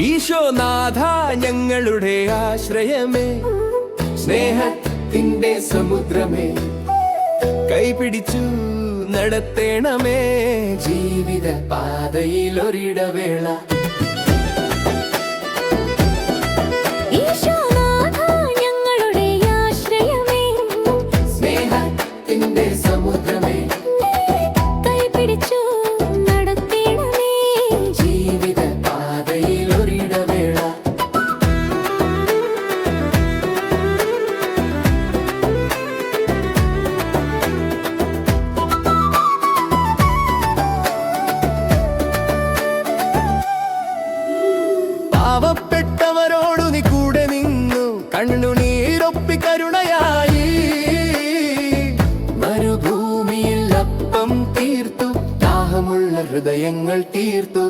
ഈശോനാഥ ഞങ്ങളുടെ ആശ്രയമേ. സ്നേഹത്തിന്റെ സമുദ്രമേ. കൈപിടിച്ചു നടത്തേണമേ. ജീവിത പാതയിൽ ഒരിടവേള ഞങ്ങളുടെ ആശ്രയമേ. സ്നേഹത്തിന്റെ ഹൃദയങ്ങൾ തീർത്തു.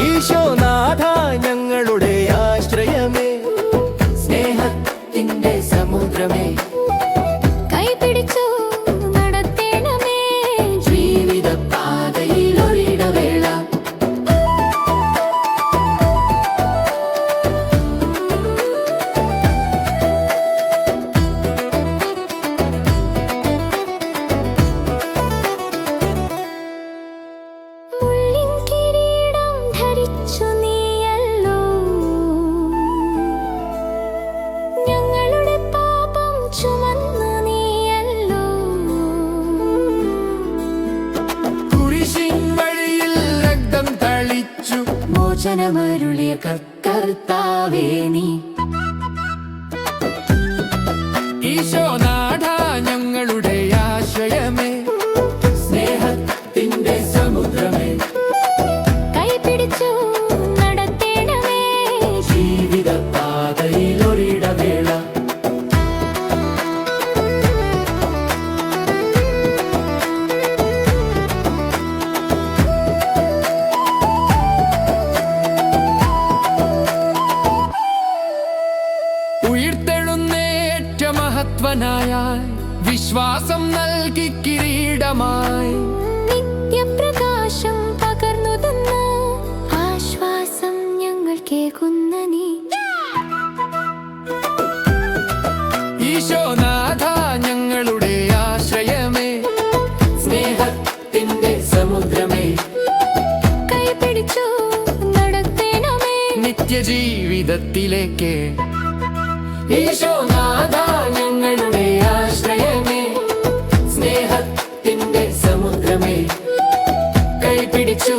ഈശോനാഥ ഞങ്ങളുടെ ആശ്രയമേ. സ്നേഹത്തിന്റെ സമുദ്രമേ. മോചനമരുളിയ കർത്താവേ നീ. ഈശോനാഥ ഉയർത്തെഴുന്നേറ്റ മഹത്വനായ വിശ്വാസം നൽകി കിരീടമായി. നിത്യപ്രകാശം പകർന്നു തന്ന ആശ്വാസം ഞങ്ങൾ കേൾക്കുന്ന നീ. ഈശോനാഥ ഞങ്ങളുടെ ആശ്രയമേ. സ്നേഹത്തിന്റെ സമുദ്രമേ. കൈപിടിച്ചു നടത്തേണമേ. നിത്യജീവിതത്തിലേക്ക് ഈശോനാഥ ഞങ്ങളുടെ ആശ്രയമേ സ്നേഹത്തിന്റെ സമുദ്രമേ. കൈപിടിച്ചു